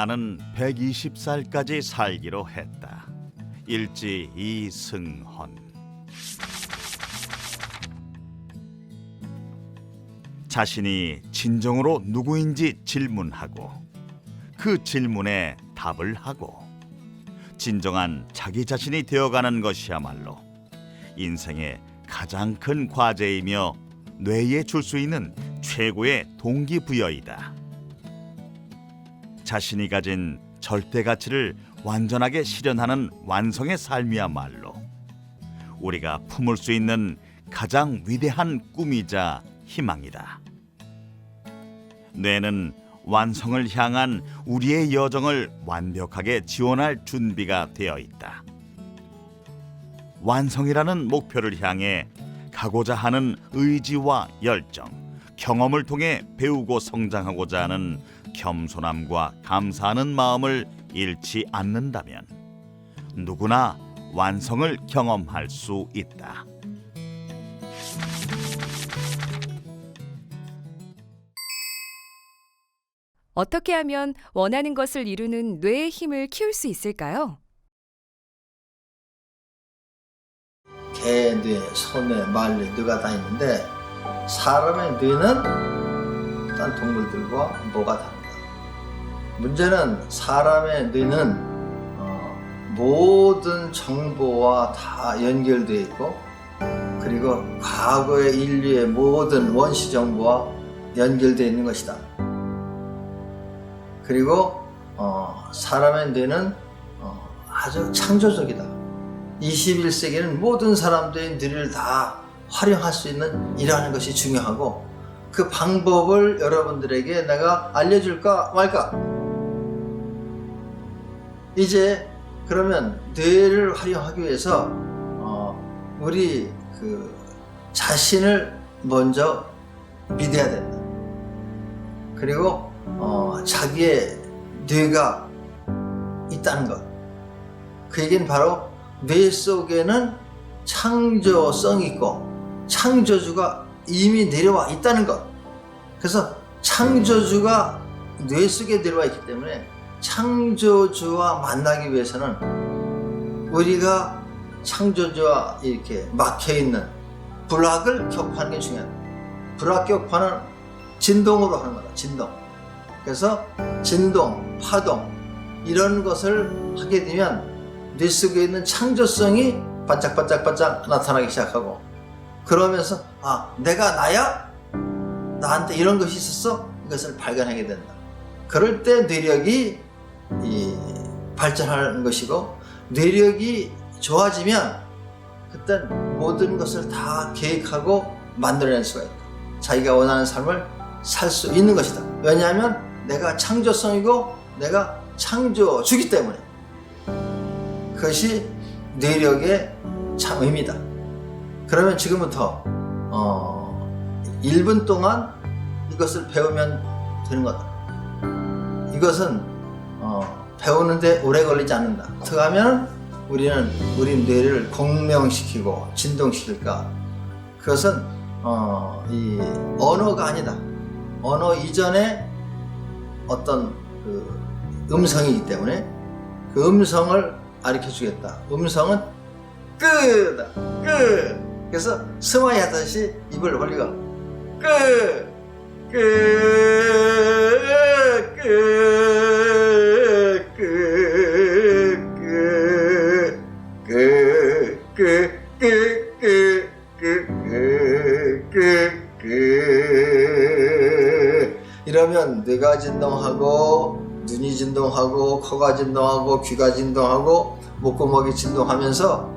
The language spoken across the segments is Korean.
나는 120살까지 살기로 했다. 일지 이승헌. 자신이 진정으로 누구인지 질문하고 그 질문에 답을 하고 진정한 자기 자신이 되어가는 것이야말로 인생의 가장 큰 과제이며 뇌에 줄 수 있는 최고의 동기부여이다. 자신이 가진 절대 가치를 완전하게 실현하는 완성의 삶이야말로 우리가 품을 수 있는 가장 위대한 꿈이자 희망이다. 뇌는 완성을 향한 우리의 여정을 완벽하게 지원할 준비가 되어 있다. 완성이라는 목표를 향해 가고자 하는 의지와 열정, 경험을 통해 배우고 성장하고자 하는 겸손함과 감사하는 마음을 잃지 않는다면 누구나 완성을 경험할 수 있다. 어떻게 하면 원하는 것을 이루는 뇌의 힘을 키울 수 있을까요? 개 뇌, 소뇌, 말뇌, 뇌가 다 있는데 사람의 뇌는 딴 동물들과 뭐가 다른가? 문제는 사람의 뇌는 어, 모든 정보와 다 연결되어 있고 그리고 과거의 인류의 모든 원시 정보와 연결되어 있는 것이다. 그리고 어, 사람의 뇌는 어, 아주 창조적이다. 21세기는 모든 사람들의 뇌를 다 활용할 수 있는 일하는 것이 중요하고 그 방법을 여러분들에게 내가 알려줄까 말까? 이제 그러면 뇌를 활용하기 위해서 어, 우리 그 자신을 먼저 믿어야 된다. 그리고 어, 자기의 뇌가 있다는 것. 그 얘기는 바로 뇌 속에는 창조성이 있고 창조주가 이미 내려와 있다는 것. 그래서 창조주가 뇌 속에 내려와 있기 때문에 창조주와 만나기 위해서는 우리가 창조주와 이렇게 막혀 있는 불학을 격파하는 게 중요하다. 불학 격파는 진동으로 하는 거다. 진동. 그래서 진동, 파동 이런 것을 하게 되면 뇌 속에 있는 창조성이 반짝반짝반짝 나타나기 시작하고 그러면서 아 내가 나야 나한테 이런 것이 있었어 이것을 발견하게 된다. 그럴 때 뇌력이 이 발전하는 것이고 뇌력이 좋아지면 그땐 모든 것을 다 계획하고 만들어낼 수가 있다. 자기가 원하는 삶을 살 수 있는 것이다. 왜냐하면 내가 창조성이고 내가 창조주기 때문에 그것이 뇌력의 참 의미다. 그러면 지금부터 어, 1분 동안 이것을 배우면 되는 거다. 이것은 어, 배우는데 오래 걸리지 않는다. 어떻게 하면 우리는 우리 뇌를 공명시키고 진동시킬까? 그것은 어, 이 언어가 아니다. 언어 이전에 어떤 그 음성이기 때문에 그 음성을 가르쳐 주겠다. 음성은 끄다. 끄. 그래서 스마이 하듯이 입을 벌리고 끄. 끄. 끄. 끄. 뇌가 진동하고 눈이 진동하고 코가 진동하고 귀가 진동하고 목구멍이 진동하면서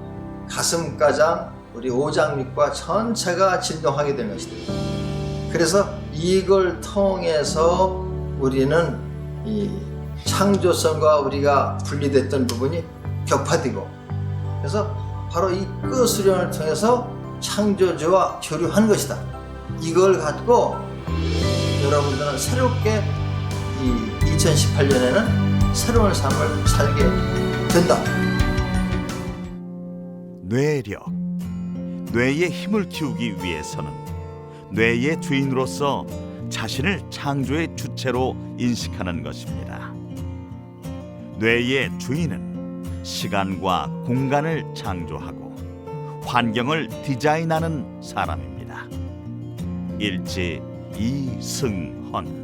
가슴가장 우리 오장육과 전체가 진동하게 되는 것이다. 그래서 이걸 통해서 우리는 이 창조성과 우리가 분리됐던 부분이 격파되고 그래서 바로 이 끄수련을 통해서 창조주와 교류하는 것이다. 이걸 갖고 여러분들은 새롭게 이 2018년에는 새로운 삶을 살게 된다. 뇌력. 뇌의 힘을 키우기 위해서는 뇌의 주인으로서 자신을 창조의 주체로 인식하는 것입니다. 뇌의 주인은 시간과 공간을 창조하고 환경을 디자인하는 사람입니다. 일지 이승헌